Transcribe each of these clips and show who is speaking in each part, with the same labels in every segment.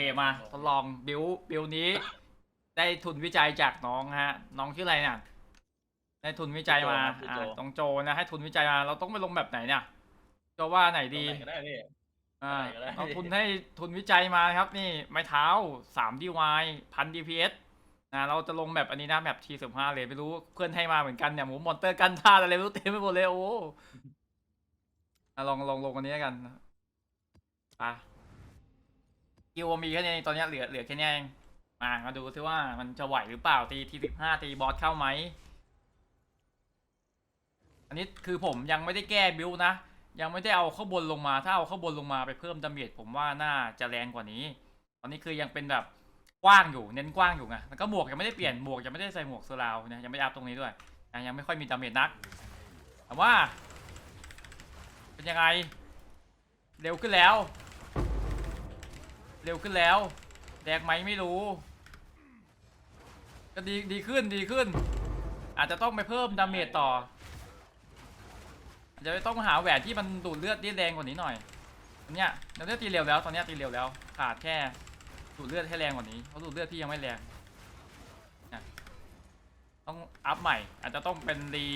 Speaker 1: เคมาทดลองบิวบิวนี้ ได้ทุนวิจัยจากน้องฮะ น้องชื่ออะไรเนี่ยได้ทุนวิจัยมา
Speaker 2: ชื่อ
Speaker 1: อ่า
Speaker 2: โจ
Speaker 1: ตองโจนะให้ทุนวิจัยมา เราต้องไปลงแบบไหนเนี่ยโจว่าไหนดี
Speaker 2: ตรงไหนก็ได้พี่
Speaker 1: อ่า
Speaker 2: ไหนก็ได้
Speaker 1: เอาทุนให้ทุนวิจัยมาครับ นี่ไม้เท้าสามดีวายพันดีพีเอสนะเราจะลงแบบอันนี้นะแบบทีสิบห้าเลยไม่รู้เพื่อนให้มาเหมือนกันเนี่ยหมูมอนเตอร์กันท่าอะไรไม่รู้เต็มไปหมดเลยโอ้อะลองลองลงอันนี้กันไป กิวมีแค่นี้ตอนนี้เหลือเหลือแค่นี้เองมามาดูซิว่ามันจะไหวหรือเปล่าตีทีสิบห้าตีบอสเข้าไหมอันนี้คือผมยังไม่ได้แก้บิวนะยังไม่ได้เอาข้างบนลงมา ถ้าเอาข้างบนลงมาไปเพิ่มดาเมจผมว่าน่าจะแรงกว่านี้ ตอนนี้คือยังเป็นแบบกว้างอยู่เน้นกว้างอยู่ไงแล้วก็หมวกยังไม่ได้เปลี่ยนหมวกยังไม่ได้ใส่หมวกเซอร์ราวนะยังไม่ได้อัพตรงนี้ด้วยยังยังไม่ค่อยมีดาเมจนักแต่ว่า เป็นยังไง เร็วขึ้นแล้ว เร็วขึ้นแล้ว แดกไหมไม่รู้ ก็ดีดีขึ้นดีขึ้น อาจจะต้องไปเพิ่มดาเมจต่ออาจจะต้องหาแหวนที่มันดูดเลือดได้แรงกว่านี้หน่อยตอนเนี้ยเราเลือดตีเร็วแล้ว ตอนเนี้ยตีเร็วแล้ว ขาดแค่ดูดเลือดให้แรงกว่านี้เพราะดูดเลือดพี่ยังไม่แรงต้องอัพใหม่ อาจจะต้องเป็นรี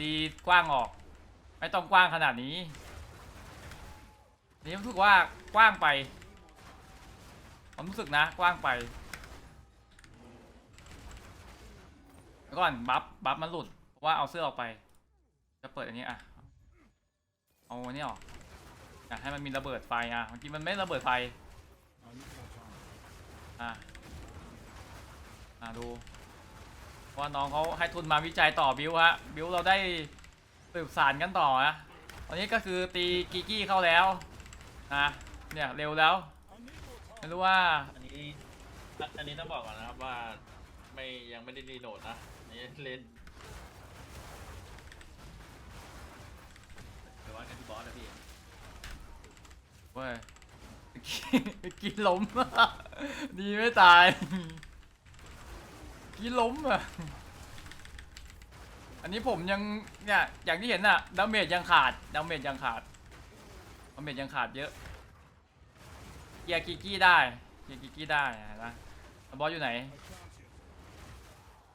Speaker 1: รีกว้างออก ไม่ต้องกว้างขนาดนี้นี่รู้สึกว่ากว้างไป ผมรู้สึกนะกว้างไปแล้วก่อนบัฟบัฟมันหลุดเพราะว่าเอาเสื้อออกไป จะเปิดอันนี้อะเอาอันนี้ออกอยากให้มันมีระเบิดไฟอะบางทีมันไม่ระเบิดไฟอะอะดูว่าน้องเขาให้ทุนมาวิจัยต่อบิวฮะบิวเราได้สืบสารกันต่อนะตอนนี้ก็คือตีกิกี้เข้าแล้วนะเนี่ยเร็วแล้ว ไม่รู้ว่า
Speaker 2: อันนี้อันอันนี้ต้องบอกก่อนนะครับว่าไม่ยังไม่ได้รีโหลดนะอันนี่เล่นไปวัดกันที่บอสนะพี่
Speaker 1: เว้ยเมื่อกี้เมื่อกี้ล้ม ดีไม่ตายเมื่อกี้ล้มอะ อันนี้ผมยังเนี่ยอย่างที่เห็นอะดาเมจยังขาดดาเมจยังขาดดาเมจยังขาดเยอะ เกียร์กิกกี้ได้เกียร์กิกกี้ได้เห็นะแล้วบอสอยู่ไหน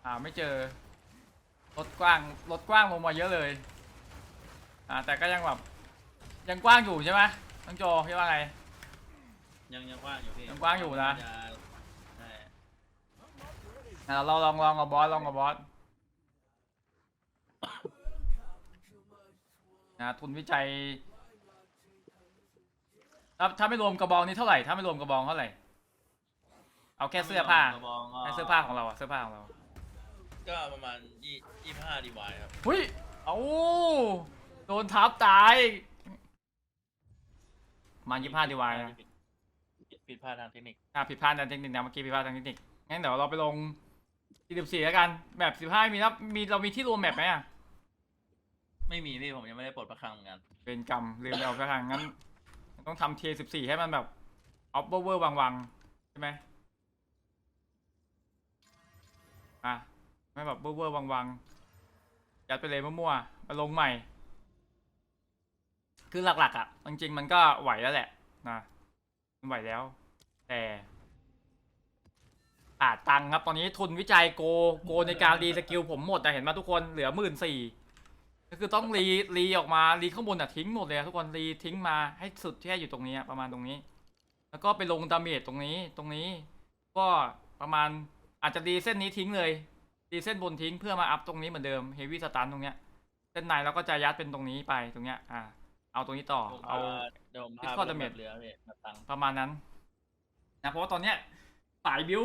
Speaker 1: อ่าไม่เจอรถกว้างรถกว้างลงมาเยอะเลยอ่าแต่ก็ยังแบบยังกว้างอยู่ใช่ไหมน้องโจพี่ว่าไง
Speaker 2: ยังยังกว้างอยู่พี่
Speaker 1: ยังกว้างอยู่นะ
Speaker 2: จใช่
Speaker 1: อ่าเราลองลองกับบอสลองกับบอสนะทุนวิจัย ถ้าถ้าไม่รวมกระบองนี้เท่าไหร่ถ้าไม่รวมกระบองเท่าไหร่เอาแค่เสื้อผ้า
Speaker 2: กระบองก็
Speaker 1: แค่เสื้อผ้าของเราอะเสื้อผ้าของเรา
Speaker 2: ก็ประมาณยี่ยี่ห้าดีวายครับ
Speaker 1: เฮ้ยเอาโดนทับตายมายี่ห้าดีวายนะ
Speaker 2: ผิดผิดพลาดทางเทคนิค
Speaker 1: อะผิดพลาดทางเทคนิคนะเมื่อกี้ผิดพลาดทางเทคนิคงั้นเดี๋ยวเราไปลง14แล้วกันแบบ15มีแล้วมีเรามีที่รวมแบบไหมอะ
Speaker 2: ไม่มีพี่ผมยังไม่ได้ปลดประคังเหมือนกัน
Speaker 1: เป็นกรรมลืมไปเอาไปทางงั้น ต้องทำเทสิบสี่ให้มันแบบออฟเวอร์เวอร์วังวังๆใช่ไหมอะไม่แบบเวอร์เวอร์วังวังๆยัดไปเลยมั่วๆมาลงใหม่ คือหลักๆอะจริงๆมันก็ไหวแล้วแหละนะมันไหวแล้ว แต่ขาดตังค์ครับตอนนี้ทุนวิจัยโกโกในการรีสกิลผมหมดแต่เห็นไหมทุกคนเหลือหมื่นสี่ ก็คือต้องรีรีออกมารีข้างบนอะทิ้งหมดเลยอะทุกคนรีทิ้งมาให้สุดแค่อยู่ตรงนี้อะประมาณตรงนี้ แล้วก็ไปลงดาเมจตรงนี้ตรงนี้ ก็ประมาณอาจจะรีเส้นนี้ทิ้งเลยรีเส้นบนทิ้งเพื่อมาอัพตรงนี้เหมือนเดิมเฮฟวี่สตันตรงเนี้ยเส้นในเราก็จะยัดเป็นตรงนี้ไปตรงเนี้ยอ่าเอาตรงนี้ต่อ
Speaker 2: ผม
Speaker 1: เอา
Speaker 2: เดี๋ยวผม
Speaker 1: คิด
Speaker 2: พา
Speaker 1: ข้อ
Speaker 2: ไป
Speaker 1: ดาเมจ
Speaker 2: แบบเรือพี่แบบตังค์
Speaker 1: ประมาณนั้นนะเพราะว่าตอนเนี้ยสายบิว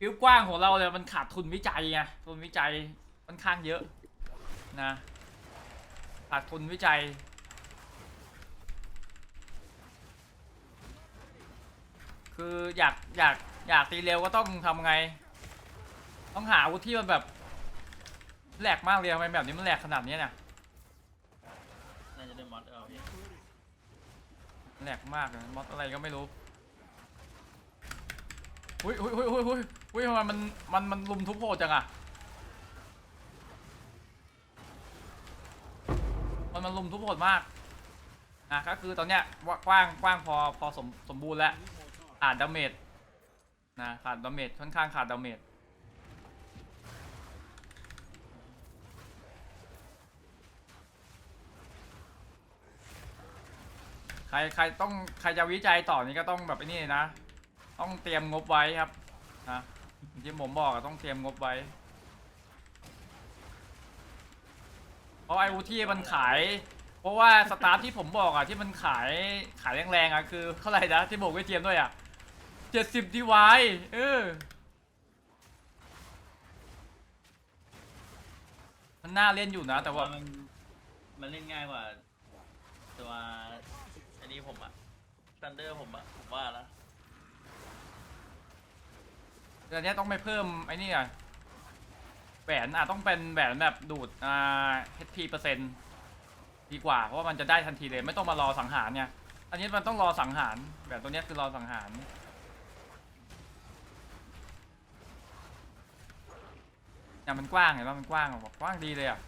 Speaker 1: บิวกว้างของเราเลยมันขาดทุนวิจัยไงทุนวิจัยค่อนข้างเยอะนะ ขาดทุนวิจัย คืออยากอยากอยากตีเร็วก็ต้องทำไง ต้องหาอาวุธที่มันแบบแหลกมากเลยทำไมแบบนี้มันแหลกขนาดนี้เนี่ย
Speaker 2: น่าจะได้มอดเอาพี่
Speaker 1: แหลกมากเลยมอสอะไรก็ไม่รู้หุยหุยหุยหุยหุยหุยทำไมมันมันมันลุมทุบโหดจังอะ มันลุมทุบโหดมากนะก็คือตอนเนี้ยกว้างกว้างพอพอสมสมบูรณ์แล้วอ่านดาเมจนะขาดดาเมจค่อนข้างขาดดาเมจใครใครต้องใครจะวิจัยต่อนี่ก็ต้องแบบนี่นะ ต้องเตรียมงบไว้ครับนะที่ผมบอกต้องเตรียมงบไว้ เพราะไอ้วูที่มันขาย เพราะว่าสตาร์ทที่ผมบอกอะที่มันขายขายแรงๆอะคือเท่าไหร่นะที่บอกไว้เจียมด้วยอะเจ็ดสิบดีวายเออมันน่าเล่นอยู่นะแต่ว่า
Speaker 2: มันมันเล่นง่ายกว่าตัวอันนี้ผมอะซันเดอร์ผมอะผมว่านะ
Speaker 1: เดือนนี้ต้องไปเพิ่มไอ้นี่อะ แหวนอะต้องเป็นแหวนแบบดูดอ่า HP เปอร์เซ็นต์ดีกว่า เพราะว่ามันจะได้ทันทีเลยไม่ต้องมารอสังหารเนี่ยอันนี้มันต้องรอสังหารแหวนตัวนี้คือรอสังหารเนี่ยมันกว้างเห็นป่ะมันกว้างแบบกว้างดีเลยอะ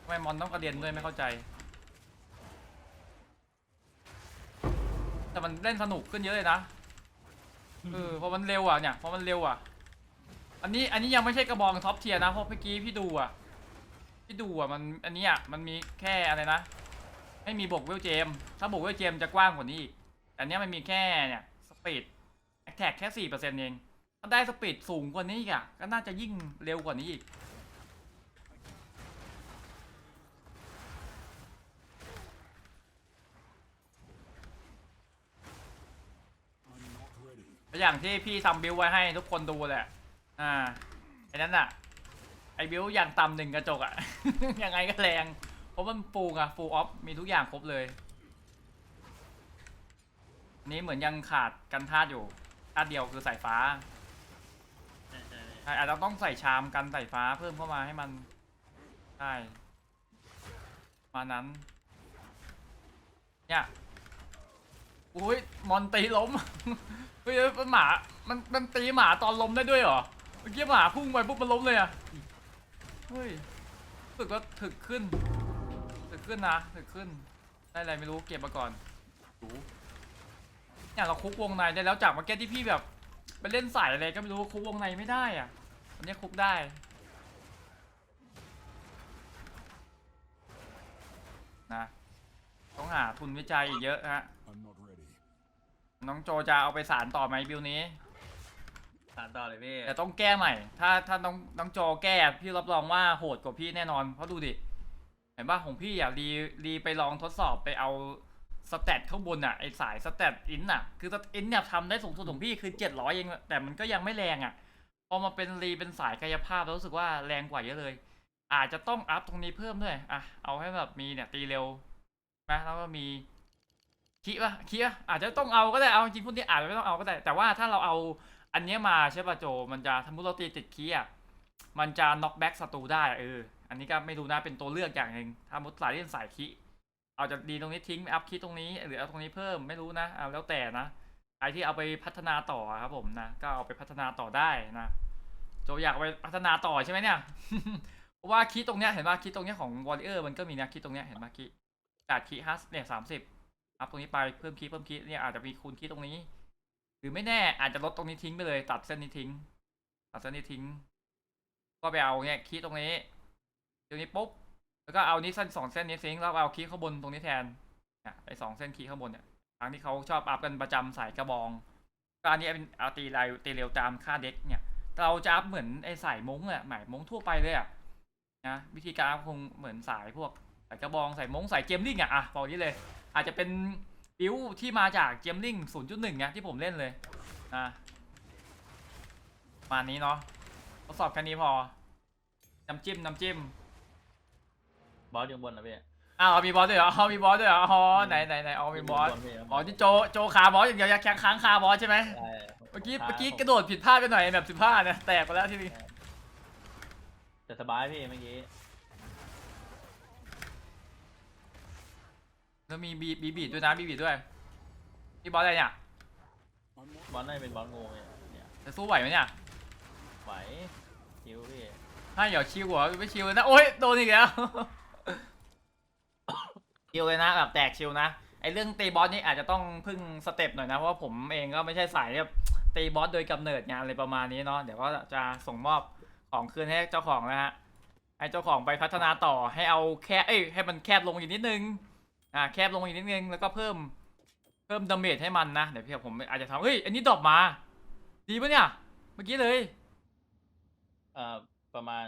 Speaker 1: ทำไมมอนต้องกระเด็นด้วยไม่เข้าใจ แต่มันเล่นสนุกขึ้นเยอะเลยนะ เออพอมันเร็วอะเนี่ยพอมันเร็วอะ อันนี้อันนี้ยังไม่ใช่กระบองท็อปเทียนะเพราะเมื่อกี้พี่ดูอะพี่ดูอะมันอันนี้อะมันมีแค่อะไรนะไม่มีบวกเวลเจม ถ้าบวกเวลเจมจะกว้างกว่านี้อีกแต่อันเนี้ยมันมีแค่เนี่ยสปีดแอคแท็กแค่สี่เปอร์เซ็นต์เองถ้าได้สปีดสูงกว่านี้อะก็น่าจะยิ่งเร็วกว่านี้อีก อย่างที่พี่ทำบิวไว้ให้ทุกคนดูแหละ อ่าไอ้นั้นอะ ไอ้บิวอย่างต่ำหนึ่งกระจกอะ ยังไงก็แรง เพราะมันฟูอะฟูออฟมีทุกอย่างครบเลย นี้เหมือนยังขาดกันธาตุอยู่ธาตุเดียวคือสายฟ้า
Speaker 2: ใช่
Speaker 1: อาจจะต้องใส่ชามกันสายฟ้าเพิ่มเข้ามาให้มันได้มานั้น เนี่ย อุ้ยมอนตีล้ม เฮ้ยมันหมา มันมันตีหมาตอนล้มได้ด้วยเหรอ เมื่อกี้หมาพุ่งไปปุ๊บมันล้มเลยอะเฮ้ยสึกว่าถึกขึ้น ถึกขึ้นนะ ถึกขึ้น ได้อะไรไม่รู้เก็บมาก่อนดูเนี่ยเราคุกวงในได้แล้วจากเมื่อกี้ที่พี่แบบไปเล่นสายอะไรก็ไม่รู้คุกวงในไม่ได้อะอันนี้คุกได้นะต้องหาทุนวิจัยอีกเยอะฮะ น้องโจจะเอาไปสารต่อไหมบิวนี้
Speaker 2: สานต่อเลยพี่
Speaker 1: แต่ต้องแก้ใหม่ ถ้าถ้าน้องน้องโจแก้พี่รับรองว่าโหดกว่าพี่แน่นอน เพราะดูดิ เห็นป่ะของพี่อะรีรีไปลองทดสอบไปเอาสแตทข้างบนอะไอสายสแตทอินอะ คือสแตทอินเนี่ยทำได้สูงสุดของพี่คือ700เองแต่มันก็ยังไม่แรงอะ พอมาเป็นรีเป็นสายกายภาพแล้วรู้สึกว่าแรงกว่าเยอะเลย อาจจะต้องอัพตรงนี้เพิ่มด้วยอะเอาให้แบบมีเนี่ยตีเร็วนะแล้วก็มี คีปะคีปะอาจจะต้องเอาก็ได้เอาจริงพวกนี้อาจจะไม่ต้องเอาก็ได้ แต่ว่าถ้าเราเอาอันนี้มาใช่ป่ะโจ มันจะสมมติเราตีติดคีอะมันจะน็อกแบ็กศัตรูได้เออ อันนี้ก็ไม่รู้นะเป็นตัวเลือกอย่างหนึ่งถ้ามุดสายเล่นสายคีเอาจะดีตรงนี้ทิ้งอัพคีตรงนี้หรือเอาตรงนี้เพิ่มไม่รู้นะเอาแล้วแต่นะใครที่เอาไปพัฒนาต่อครับผมนะก็เอาไปพัฒนาต่อได้นะโจอยากไปพัฒนาต่อใช่ไหมเนี่ยเพราะว่าคีตรงเนี้ยเห็นป่ะคีตรงเนี้ยของวอลเลอร์มันก็มีนะคีตรงเนี้ยเห็นป่ะคีจากคีฮัสเนี่ยสามสิบ อัพตรงนี้ไปเพิ่มคีย์เพิ่มคีย์เนี่ยอาจจะมีคูณคีตรงนี้ หรือไม่แน่อาจจะลดตรงนี้ทิ้งไปเลย ตัดเส้นนี้ทิ้ง ตัดเส้นนี้ทิ้ง ก็ไปเอาเนี่ยคีตรงนี้ตรงนี้ปุ๊บแล้วก็เอานี้เส้นสองเส้นนี้ทิ้งแล้วเอาคีข้างบนตรงนี้แทนนี่ยไอสองเส้นคีข้างบนเนี่ยทางที่เขาชอบอัพกันประจำสายกระบองก็อันนี้เป็นเอาตีลายตีเร็วตามค่าเด็กเนี่ยเราจะอัพเหมือนไอ้สายมงอะหมายมงทั่วไปเลยอะนะวิธีการอัพคงเหมือนสายพวกสายกระบองสายมงสายเจมลิงอะอะบอกนี้เลย อาจจะเป็นบิวที่มาจากเจมลิง0.1ไงที่ผมเล่นเลยนะประมาณนี้เนาะทดสอบแค่นี้พอน้ำจิ้มน้ำจิ้ม
Speaker 2: บอสอยู่บนนะพี่
Speaker 1: อ้าวเอามีบอสด้วยเหรอเอามีบอสด้วยเหรออ๋อไหนไหนไหนเอามีบอส
Speaker 2: ยู่นพี่
Speaker 1: อ๋อที่โจโจคาบอสอย่างเดียวอยากแข่งค้างคาบอสใช่ไหม
Speaker 2: ใช่
Speaker 1: เมื่อกี้เมื่อกี้กระโดดผิดพลาดไปหน่อยแบบสิบพลาดเนี่ยแตกไปแล้วที่นี่
Speaker 2: แต่สบายพี่เมื่อกี้
Speaker 1: แล้วมีบีบีบีดด้วยนะบีบีดด้วยนี่บอสอะไรเนี่ย
Speaker 3: I'm not
Speaker 2: บอสน่าจะเป็นบอสงูเนี่ยเนี่ย
Speaker 1: จะสู้ไหวไหมเนี่ย
Speaker 2: ไหวคิวพี่
Speaker 1: ถ้าเดี๋ยวชิวหัวไม่ชิวเลยนะโอ๊ยโดนอีกแล้วชิวเลยนะแบบแตกชิวนะไอเรื่องตีบอสนี่อาจจะต้องพึ่งสเต็ปหน่อยนะเพราะว่าผมเองก็ไม่ใช่สายแบบตีบอสโดยกำเนิดงานอะไรประมาณนี้เนาะเดี๋ยวก็จะส่งมอบของคืนให้เจ้าของนะฮะให้เจ้าของไปพัฒนาต่อให้เอาแค่เอ้ยให้มันแคบลงอีกนิดนึง อ่าแคบลงอีกนิดนึงแล้วก็เพิ่มเพิ่มดาเมจให้มันนะเดี๋ยวพี่ผมอาจจะทำเฮ้ยอันนี้ดรอปมา ดีปะเนี่ยเมื่อกี้เลย
Speaker 2: เอ่อประมาณ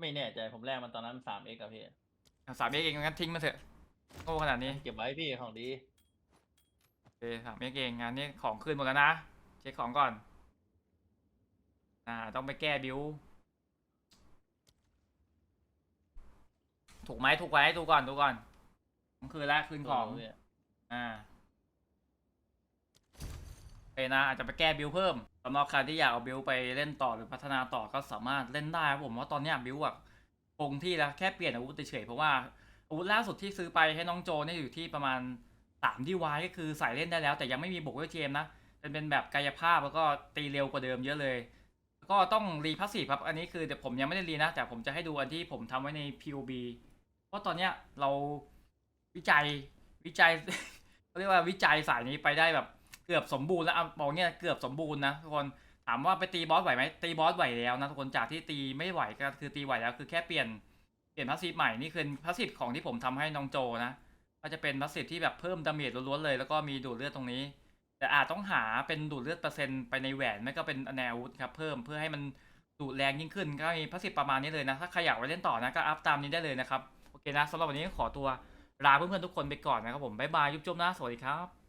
Speaker 2: ไม่แน่ใจผมแรกมันตอนนั้นสามเอ็กอะพี่
Speaker 1: สามเอ็กเองงั้นทิ้งมาเถอะโง่ขนาดนี้
Speaker 2: เก็บไว้พี่ของดี
Speaker 1: โอเคสามเอ็กเองงานนี้ของคืนหมดแล้วนะเช็คของก่อน อ่า ต้องไปแก้บิวถูกไหมถูกไว้ดูก่อนดูก่อน ของคืนแล้วคืนของ
Speaker 2: พี่
Speaker 1: อ่าโอเคนะอาจจะไปแก้บิวเพิ่มสำหรับใครที่อยากเอาบิวไปเล่นต่อหรือพัฒนาต่อก็สามารถเล่นได้ครับผมว่าตอนเนี้ยบิวอะคงที่แล้วแค่เปลี่ยนอาวุธเฉยๆเพราะว่าอาวุธล่าสุดที่ซื้อไปให้น้องโจเนี่ยอยู่ที่ประมาณสามดีวายก็คือใส่เล่นได้แล้ว แต่ยังไม่มีบวกด้วยเกมนะเป็นเป็นแบบกายภาพแล้วก็ตีเร็วกว่าเดิมเยอะเลยแล้วก็ต้องรีพาสซีฟครับ อันนี้คือเดี๋ยวผมยังไม่ได้รีนะ แต่ผมจะให้ดูอันที่ผมทำไว้ใน POB เพราะตอนเนี้ยเรา วิจัยวิจัยเขาเรียกว่าวิจัยสายนี้ไปได้แบบเกือบสมบูรณ์แล้วเอาบอกเนี่ยเกือบสมบูรณ์นะทุกคนถามว่าไปตีบอสไหวไหมตีบอสไหวแล้วนะทุกคนจากที่ตีไม่ไหวก็คือตีไหวแล้วคือแค่เปลี่ยนเปลี่ยนพาสซีฟใหม่นี่คือพาสซีฟของที่ผมทำให้น้องโจนะก็จะเป็นพาสซีฟที่แบบเพิ่มดาเมจล้วนๆเลยแล้วก็มีดูดเลือดตรงนี้ แต่อาจต้องหาเป็นดูดเลือดเปอร์เซ็นต์ไปในแหวนไม่ก็เป็นแนววุธครับเพิ่มเพื่อให้มันดูดแรงยิ่งขึ้น ก็มีพาสซีฟประมาณนี้เลยนะถ้าใครอยากไปเล่นต่อนะก็อัพตามนี้ได้เลยนะครับโอเคนะสำหรับวันนี้ขอตัว ลาเพื่อนๆทุกคนไปก่อนนะครับผมบ๊ายบายยุบจุ๊บนะสวัสดีครับ